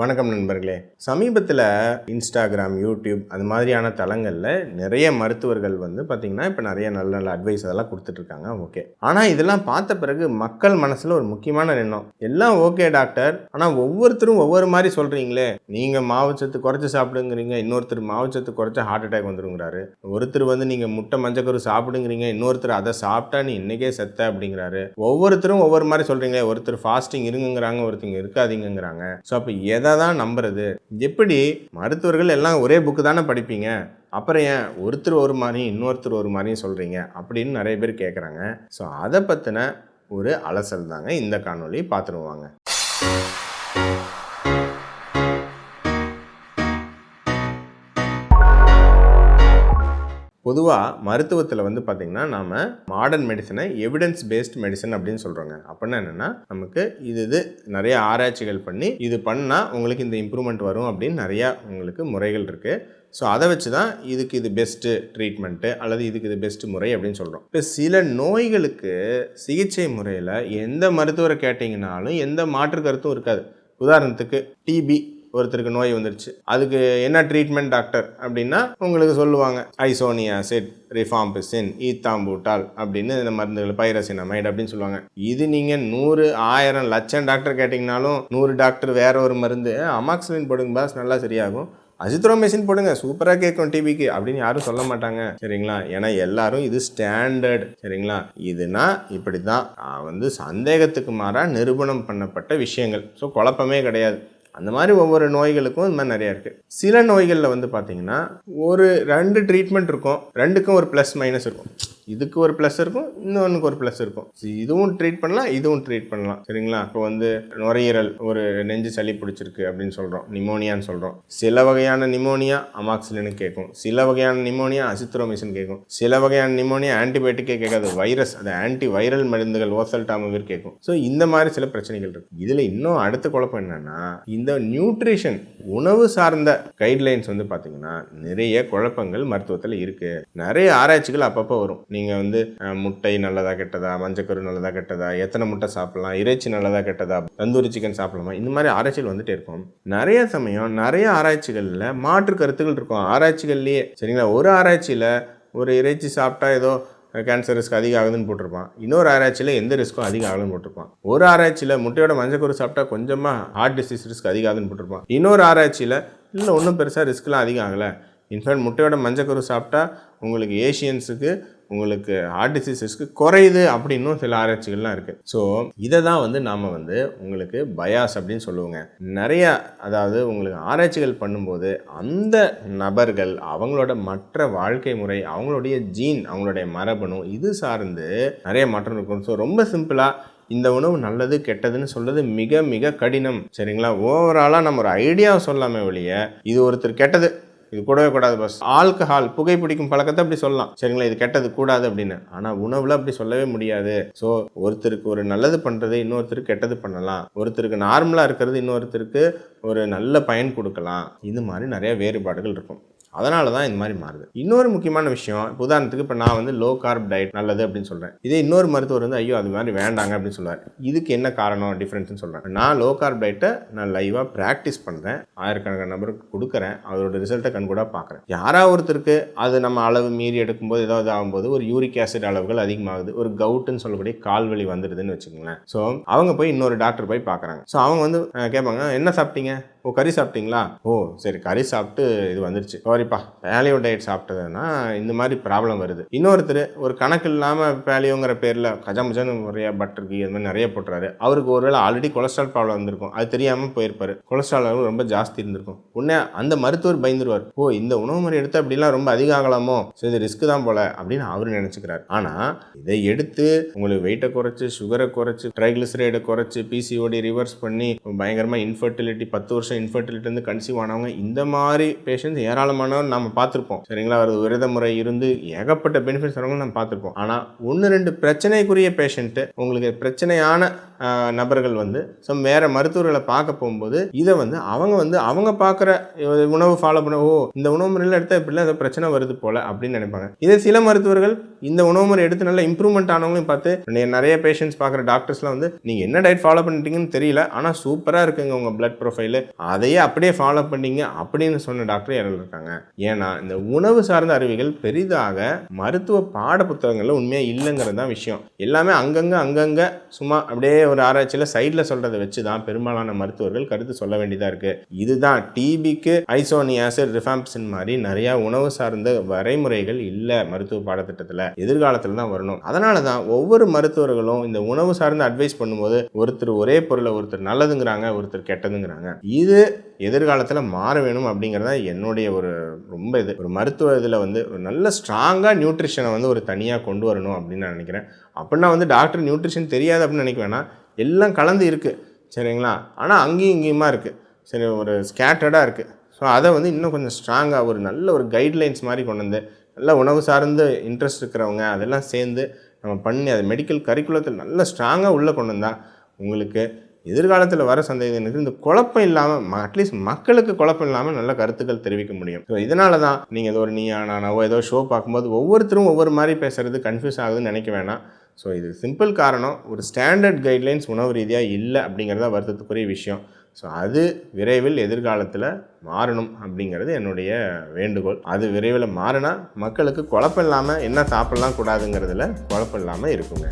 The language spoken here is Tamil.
வணக்கம் நண்பர்களே. சமீபத்தில் இன்ஸ்டாகிராம் யூடியூப் அது மாதிரியான தளங்களில் நிறைய மருத்துவர்கள் வந்து பார்த்திங்கன்னா இப்போ நிறைய நல்ல நல்ல அட்வைஸ் அதெல்லாம் கொடுத்துட்ருக்காங்க. ஓகே ஆனால் இதெல்லாம் பார்த்த பிறகு மக்கள் மனசில் ஒரு முக்கியமான எண்ணம். எல்லாம் ஓகே டாக்டர் ஆனால் ஒவ்வொருத்தரும் ஒவ்வொரு மாதிரி சொல்கிறீங்களே நீங்கள் மாவுச்சத்து குறைச்சி சாப்பிடுங்கிறீங்க இன்னொருத்தர் மாவுச்சத்து குறைச்சா ஹார்ட் அட்டாக் வந்துருங்கிறாரு. ஒருத்தர் வந்து நீங்கள் முட்டை மஞ்சக்கரு சாப்பிடுங்கிறீங்க இன்னொருத்தர் அதை சாப்பிட்டா நீ இன்றைக்கே செத்த அப்படிங்கிறாரு. ஒவ்வொருத்தரும் ஒவ்வொரு மாதிரி சொல்கிறீங்களே ஒருத்தர் ஃபாஸ்டிங் இருங்குங்கிறாங்க ஒருத்தங்க இருக்காதீங்கங்கிறாங்க. ஸோ அப்போ எதை தான் நம்புறது? எப்படி? மருத்துவர்கள் எல்லாம் ஒரே புக்கு தானே படிப்பீங்க? அப்புறம் ஏன் ஒருத்தர் ஒரு மாதிரியும் இன்னொருத்தர் ஒரு மாதிரியும் சொல்கிறீங்க அப்படின்னு நிறைய பேர் கேட்குறாங்க ஸோ அதை பற்றின ஒரு அலசல் தாங்க இந்த காணொலி பார்த்துருவாங்க பொதுவாக மருத்துவத்தில் வந்து பார்த்திங்கன்னா நாம் மாடர்ன் மெடிசனை எவிடன்ஸ் பேஸ்ட் மெடிசன் அப்படின்னு சொல்கிறோங்க அப்படின்னா என்னென்னா நமக்கு இது இது நிறைய ஆராய்ச்சிகள் பண்ணி இது பண்ணால் உங்களுக்கு இந்த இம்ப்ரூவ்மெண்ட் வரும் அப்படின்னு நிறையா உங்களுக்கு முறைகள் இருக்குது ஸோ அதை வச்சு தான் இதுக்கு இது பெஸ்ட்டு ட்ரீட்மெண்ட்டு அல்லது இதுக்கு இது பெஸ்ட்டு முறை அப்படின்னு சொல்கிறோம் இப்போ சில நோய்களுக்கு சிகிச்சை முறையில் எந்த மருத்துவரை கேட்டிங்கனாலும் எந்த மாற்று கருத்தும் இருக்காது. உதாரணத்துக்கு டிபி ஒருத்தருக்கு நோய் வந்துருச்சு. அதுக்கு என்ன ட்ரீட்மெண்ட் டாக்டர் அப்படின்னா உங்களுக்கு சொல்லுவாங்க ஐசோனியாசிட் ரிஃபாம்பிசின் ஈத்தாம்பூட்டால் அப்படின்னு இந்த மருந்துகள் பைரசினமைட் அப்படின்னு சொல்லுவாங்க. இது நீங்கள் நூறு ஆயிரம் லட்சம் டாக்டர் கேட்டிங்கனாலும் நூறு டாக்டர் வேற ஒரு மருந்து அமாக்சிலின் போடுங்க பாஸ் நல்லா சரியாகும். அசித்ரோமெசின் போடுங்க சூப்பராக கேட்கும் டிபிக்கு அப்படின்னு யாரும் சொல்ல மாட்டாங்க. சரிங்களா? ஏன்னா எல்லாரும் இது ஸ்டாண்டர்ட் சரிங்களா? இதுனா இப்படி தான் வந்து சந்தேகத்துக்கு மாறாக நிரூபணம் பண்ணப்பட்ட விஷயங்கள். ஸோ குழப்பமே கிடையாது. அந்த மாதிரி ஒவ்வொரு நோய்களுக்கும் இந்த மாதிரி நிறையா இருக்குது சில நோய்களில் வந்து பார்த்திங்கன்னா ஒரு ரெண்டு ட்ரீட்மெண்ட் இருக்கும் ரெண்டுக்கும் ஒரு ப்ளஸ் மைனஸ் இருக்கும். இதுக்கு ஒரு ப்ளஸ் இருக்கும் இன்னொன்றுக்கு ஒரு ப்ளஸ் இருக்கும். இதுவும் ட்ரீட் பண்ணலாம் இதுவும் ட்ரீட் பண்ணலாம். சரிங்களா? இப்போ வந்து நுரையீரல் ஒரு நெஞ்சு சளி பிடிச்சிருக்கு அப்படின்னு சொல்கிறோம் நிமோனியான்னு சொல்கிறோம் சில வகையான நிமோனியா அமாக்சிலின்னு கேட்கும். சில வகையான நிமோனியா அசித்ரோமிசின் கேட்கும். சில வகையான நிமோனியா ஆன்டிபயோட்டிக்கே கேட்காது வைரஸ் அது ஆன்டி வைரல் மருந்துகள் ஓசல் டாமவிர் கேட்கும். ஸோ இந்த மாதிரி சில பிரச்சனைகள் இருக்கு. இதில் இன்னும் அடுத்த குழப்பம் என்னன்னா இந்த நியூட்ரிஷன் உணவு சார்ந்த கைட்லைன்ஸ் வந்து பார்த்தீங்கன்னா நிறைய குழப்பங்கள் மருத்துவத்தில் இருக்கு. நிறைய ஆராய்ச்சிகள் அப்பப்போ வரும். நீங்கள் நீங்கள் வந்து முட்டை நல்லதா கெட்டதா மஞ்சக்கரு நல்லதா கெட்டதா எத்தனை முட்டை சாப்பிட்லாம் இறைச்சி நல்லதா கெட்டதா தந்தூரி சிக்கன் சாப்பிடலாமா? இந்த மாதிரி ஆராய்ச்சிகள் வந்துட்டே இருக்கும். நிறைய சமயம் நிறைய ஆராய்ச்சிகளில் மாற்று கருத்துக்கள் இருக்கும். ஆராய்ச்சிகள்லேயே சரிங்களா? ஒரு ஆராய்ச்சியில் ஒரு இறைச்சி சாப்பிட்டா ஏதோ கேன்சர் ரிஸ்க் அதிகம் ஆகுதுன்னு போட்டிருப்பான். இன்னொரு ஆராய்ச்சியில் எந்த ரிஸ்க்கும் அதிகம் ஆகுதுன்னு போட்டிருப்பான். ஒரு ஆராய்ச்சியில் முட்டையோட மஞ்சக்கரு சாப்பிட்டா கொஞ்சமாக ஹார்ட் டிசீஸ் ரிஸ்க் அதிகம் ஆகுதுன்னு போட்டிருப்பான். இன்னொரு ஆராய்ச்சியில் இல்லை ஒன்றும் பெருசாக ரிஸ்க்லாம் அதிகம் ஆகலை. இன்ஃபேக்ட் முட்டையோட மஞ்சக்கரு சாப்பிட்டா உங்களுக்கு ஏஷியன்ஸுக்கு உங்களுக்கு ஹார்ட் டிசீசஸ்க்கு குறையுது அப்படின்னும் சில ஆராய்ச்சிகள்லாம் இருக்குது ஸோ இதை தான் வந்து நாம் வந்து உங்களுக்கு பயாஸ் அப்படின்னு சொல்லுவோங்க. நிறையா அதாவது உங்களுக்கு ஆராய்ச்சிகள் பண்ணும்போது அந்த நபர்கள் அவங்களோட மற்ற வாழ்க்கை முறை அவங்களுடைய ஜீன் அவங்களுடைய மரபணு இது சார்ந்து நிறைய மாற்றம் இருக்கும். ஸோ ரொம்ப சிம்பிளாக இந்த உணவு நல்லது கெட்டதுன்னு சொல்றது மிக மிக கடினம். சரிங்களா? ஓவராலாக நம்ம ஒரு ஐடியாவை சொல்லாமே வெளிய இது ஒருத்தர் கெட்டது. இது கூடவே கூடாது பஸ் ஆல்கஹால் புகைப்பிடிக்கும் பழக்கத்தை அப்படி சொல்லலாம். சரிங்களா இது கெட்டது கூடாது அப்படின்னு. ஆனால் உணவில் அப்படி சொல்லவே முடியாது. ஸோ ஒருத்தருக்கு ஒரு நல்லது பண்ணுறது இன்னொருத்தருக்கு கெட்டது பண்ணலாம். ஒருத்தருக்கு நார்மலாக இருக்கிறது இன்னொருத்தருக்கு ஒரு நல்ல பயன் கொடுக்கலாம். இது மாதிரி நிறைய வேறுபாடுகள் இருக்கும். அதனால தான் இந்த மாதிரி மாறுது. இன்னொரு முக்கியமான விஷயம் உதாரணத்துக்கு இப்போ நான் வந்து லோ கார்ப் டயட் நல்லது அப்படின்னு சொல்கிறேன் இதே இன்னொரு மருத்துவர் வந்து ஐயோ அது மாதிரி வேண்டாங்க அப்படின்னு சொல்லுவார். இதுக்கு என்ன காரணம் டிஃப்ரென்ஸ்னு சொல்கிறேன் நான் லோ கார்ப் டயட்டை நான் லைவாக ப்ராக்டிஸ் பண்ணுறேன் ஆயிரக்கணக்கான நபருக்கு கொடுக்குறேன். அதோட ரிசல்ட்டை கண்கூட பார்க்குறேன் யாராவது ஒருத்தருக்கு அது நம்ம அளவு மீறி எடுக்கும்போது ஏதாவது ஆகும்போது ஒரு யூரிக் ஆசிட் அளவுகள் அதிகமாகுது. ஒரு கவுட்டுன்னு சொல்லக்கூடிய கால்வலி வந்துடுதுன்னு வச்சுக்கோங்களேன். ஸோ அவங்க போய் இன்னொரு டாக்டர் போய் பார்க்குறாங்க ஸோ அவங்க வந்து கேட்பாங்க என்ன சாப்பிட்டீங்க? ஓ கறி சாப்பிட்டீங்களா? ஓ சரி கறி சாப்பிட்டு இது வந்துருச்சு. சாரிப்பா பேலியோ டயட் சாப்பிட்டதுன்னா இந்த மாதிரி ப்ராப்ளம் வருது. இன்னொருத்தர் ஒரு கணக்கு இல்லாமல் பேலியோங்கிற பேரில் கஜாமுஜான்னு நிறைய பட்டர் கீ அது மாதிரி நிறைய போட்டுறாரு. அவருக்கு ஒருவேளை ஆல்ரெடி கொலஸ்ட்ரால் ப்ராப்ளம் வந்திருக்கும். அது தெரியாமல் போயிருப்பாரு. கொலஸ்ட்ரால் அளவு ரொம்ப ஜாஸ்தி இருந்திருக்கும். உடனே அந்த மருத்துவர் பயந்துருவார். ஓ இந்த உணவு முறை எடுத்து அப்படிலாம் ரொம்ப அதிகம் ஆகலாமோ? சரி இது ரிஸ்க் தான் போல அப்படின்னு அவர் நினச்சிக்கிறார். ஆனால் இதை எடுத்து உங்களுக்கு வெயிட்டை குறைச்சி சுகரை குறைச்சி ட்ரைக்ளிசரைடை குறைச்சி பிசிஓடி ரிவர்ஸ் பண்ணி பயங்கரமாக இன்ஃபர்டிலிட்டி பத்து வருஷம் வருஷம் இருந்து கன்சீவ் ஆனவங்க இந்த மாதிரி பேஷண்ட்ஸ் ஏராளமானவர் நம்ம பார்த்துருப்போம். சரிங்களா? அவர் விரத முறை இருந்து ஏகப்பட்ட பெனிஃபிட்ஸ் வரவங்க நம்ம பார்த்துருப்போம். ஆனால் ஒன்று ரெண்டு பிரச்சனைக்குரிய பேஷண்ட்டு உங்களுக்கு பிரச்சனையான நபர்கள் வந்து ஸோ வேறு மருத்துவர்களை பார்க்க போகும்போது இதை வந்து அவங்க வந்து அவங்க பார்க்குற உணவு ஃபாலோ பண்ண ஓ இந்த உணவு முறையில் எடுத்தால் இப்படிலாம் ஏதோ பிரச்சனை வருது போல் அப்படின்னு நினைப்பாங்க. இதே சில மருத்துவர்கள் இந்த உணவு முறை எடுத்து நல்லா இம்ப்ரூவ்மெண்ட் ஆனவங்களையும் பார்த்து நிறைய பேஷண்ட்ஸ் பார்க்குற டாக்டர்ஸ்லாம் வந்து நீங்கள் என்ன டயட் ஃபாலோ பண்ணிட்டீங்கன்னு தெரியல ஆனால் சூப்பராக இருக்குங்க உங்கள் பிளட் ப்ரொஃபைலு அதையே அப்படியே ஃபாலோ பண்ணீங்க அப்படின்னு சொன்ன டாக்டர் யாரும் இருக்காங்க. ஏன்னா இந்த உணவு சார்ந்த அறிவிகள் பெரிதாக மருத்துவ பாட புத்தகங்களில் உண்மையாக இல்லைங்கிறது தான் விஷயம். எல்லாமே அங்கங்கே அங்கங்கே சும்மா அப்படியே ஒரு ஆராய்ச்சியில் சைடில் சொல்கிறத வச்சு தான் பெரும்பாலான மருத்துவர்கள் கருத்து சொல்ல வேண்டியதாக இருக்குது இதுதான் டிபிக்கு ஐசோனியாசிட் ரிஃபாம்சின் மாதிரி நிறையா உணவு சார்ந்த வரைமுறைகள் இல்லை மருத்துவ பாடத்திட்டத்தில். எதிர்காலத்தில் தான் வரணும். அதனால தான் ஒவ்வொரு மருத்துவர்களும் இந்த உணவு சார்ந்து அட்வைஸ் பண்ணும்போது ஒருத்தர் ஒரே பொருளை ஒருத்தர் நல்லதுங்கிறாங்க ஒருத்தர் கெட்டதுங்கிறாங்க. இது எதிர்காலத்தில் மாற வேணும் அப்படிங்கிறதா என்னுடைய ஒரு ரொம்ப இது. ஒரு மருத்துவ இதில் வந்து ஒரு நல்ல ஸ்ட்ராங்காக நியூட்ரிஷனை வந்து ஒரு தனியாக கொண்டு வரணும் அப்படின்னு நான் நினைக்கிறேன். அப்படின்னா வந்து டாக்டர் நியூட்ரிஷன் தெரியாது அப்படின்னு நினைக்க வேணாம். எல்லாம் கலந்து இருக்குது சரிங்களா? ஆனால் அங்கேயும் இங்கேயுமா இருக்குது சரி ஒரு ஸ்கேட்டர்டாக இருக்குது ஸோ அதை வந்து இன்னும் கொஞ்சம் ஸ்ட்ராங்காக ஒரு நல்ல ஒரு கைட்லைன்ஸ் மாதிரி கொண்டு வந்து நல்ல உணவு சார்ந்து இன்ட்ரெஸ்ட் இருக்கிறவங்க அதெல்லாம் சேர்ந்து நம்ம பண்ணி அது மெடிக்கல் கரிக்குலத்தில் நல்ல ஸ்ட்ராங்காக உள்ளே கொண்டு வந்தால் உங்களுக்கு எதிர்காலத்தில் வர சந்தேகங்களுக்கு இந்த குழப்பம் இல்லாமல் அட்லீஸ்ட் மக்களுக்கு குழப்பம் இல்லாமல் நல்ல கருத்துக்கள் தெரிவிக்க முடியும். ஸோ இதனால தான் நீங்கள் ஏதோ ஒரு நீயா நானாவோ ஏதோ ஷோ பார்க்கும்போது ஒவ்வொருத்தரும் ஒவ்வொரு மாதிரி பேசுகிறது கன்ஃபியூஸ் ஆகுதுன்னு நினைக்க வேணாம். ஸோ இது சிம்பிள் காரணம் ஒரு ஸ்டாண்டர்ட் கைட்லைன்ஸ் உணவு ரீதியாக இல்லை அப்படிங்கிறதா வருத்தத்துக்குரிய விஷயம். ஸோ அது விரைவில் எதிர்காலத்தில் மாறணும் அப்படிங்கிறது என்னுடைய வேண்டுகோள். அது விரைவில் மாறினா மக்களுக்கு குழப்பம் இல்லாமல் என்ன சாப்பிடலாம் கூடாதுங்கிறதுல குழப்பம் இல்லாமல் இருக்குங்க.